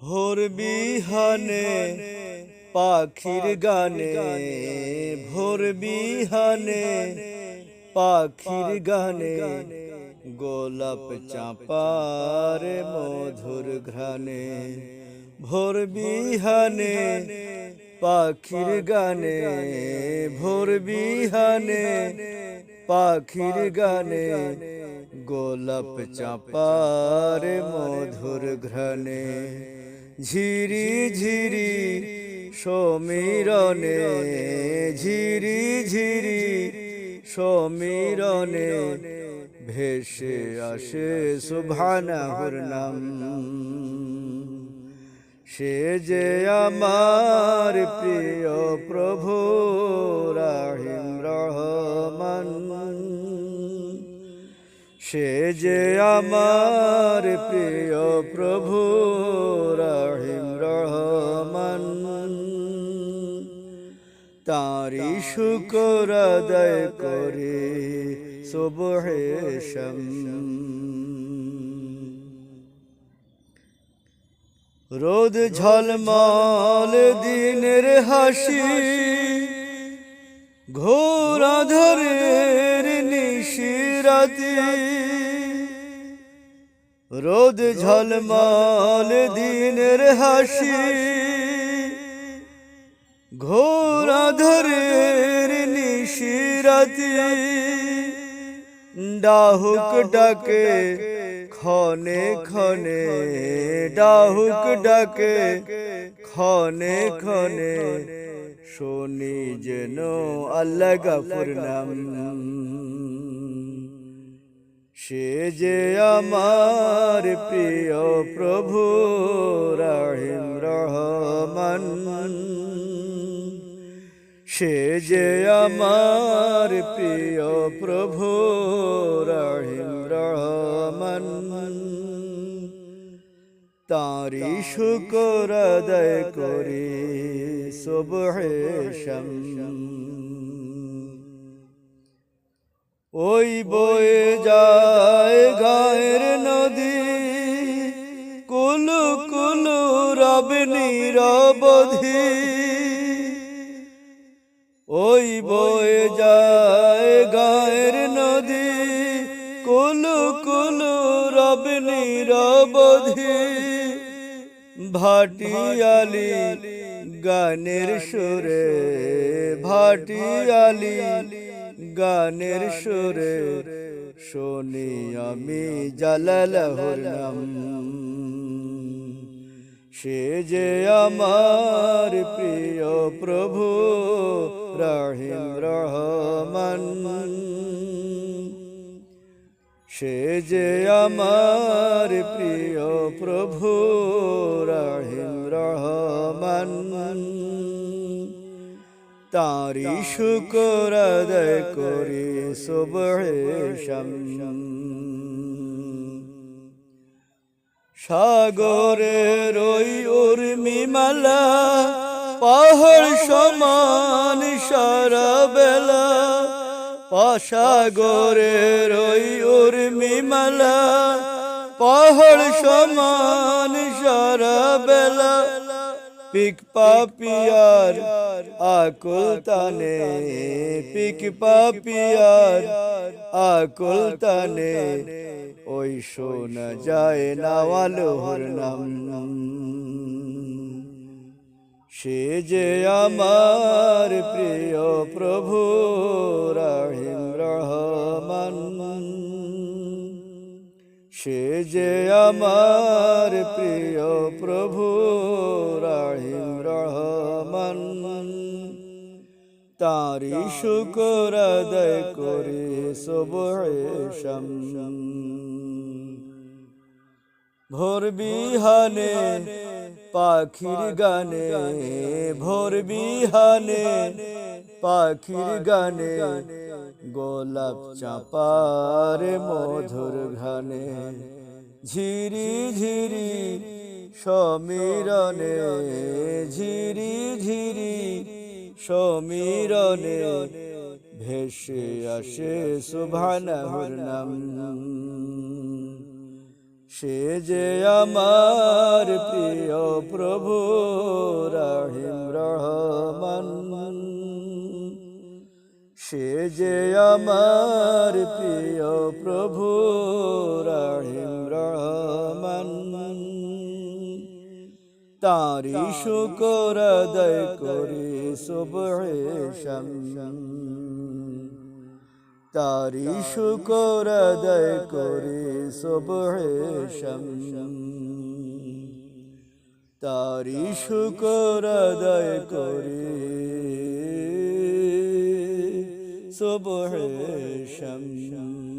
ভোর বিহানে পাখির গানে ভোর বিহানে পাখির গানে গোলাপ চাপার মধুর ঘ্রাণে ভোর বিহানে পাখির গানে ভোর বিহানে পাখির গানে গোলাপ চাপার মধুর ঘ্রাণে ঝিরি ঝিরি সমীরণে, ঝিরি ঝিরি সমীরণে ভেসে আসে সুভানাহুর নাম সে যে আমার প্রিয় প্রভু রাহিম রহমান। সে যে আমার প্রিয় প্রভু রাহিম রহমান। তারি শুকর আদায় করে সুবহে রোদ ঝলমল দিনের হাসি ঘোর আধারের নিশিরাতি রোদ ঝলমল দিনের হাসি। ঘোর আধারের নিশিরাতি ডাহুক ডাকে, খনে খনে, ডাহুক ডাকে, খনে খনে। শুনি যেন আল্লাহ গাফুর নাম। সে যে আমার প্রিয় প্রভু রাহিম রহমান, সে যে আমার প্রিয় প্রভু রহিম রহমান, তারি শুকর আদায় করি সুবহে শম। ওই বয়ে যায় গায়ের নদী। কুলু কুলু রব নিরবধি। ওই বয়ে যায় গায়ের নদী। কুলু কুলু রব নিরবধি। ভাটিয়ালি গানের সুরে ভাটিয়ালি গানের সুরে শুনি আমি জালালাহুর নাম সে যে আমার প্রিয় প্রভু রাহিম রহমান। সে যে আমার প্রিয় প্রভু রাহিম রহমান তারি শুকর করি সুবহে শম। সাগরের ওই উর্মিমালা পাহাড় সমান সারা বেলা পাসাগরের ওই উর্মিমালা পাহাড় সমান সারা বেলা, পিক পাপিয়ার আকুল তানে, পিক পাপিয়ার আকুল তানে, ওই শোনা যায় নাওয়ালোহর নাম। সে যে আমার প্রিয় প্রভু রাহিম রহমান। সে যে আমার প্রিয় প্রভু রাহিম রহমান। তারি শুকর আদায় করে শম। ভোর বিহানে পাখির গানে ভোর বিহানে পাখির গানে গোলাপ চাপার মধুর ঘানে ঝিরি ঝিরি সমীরণে ঝিরি ঝিরি সমীরণে ভেসে আসে নাম। সে যে আমার প্রিয় প্রভু রাহিম রহমান। সে যে আমার প্রিয় প্রভু রাহিম রহমান। তারি শুকর আদায় করি সুবহে শাম। তারি শুকর আদায় করে সুবহে শাম। তারি শুকর আদায় করে সুবহে শাম।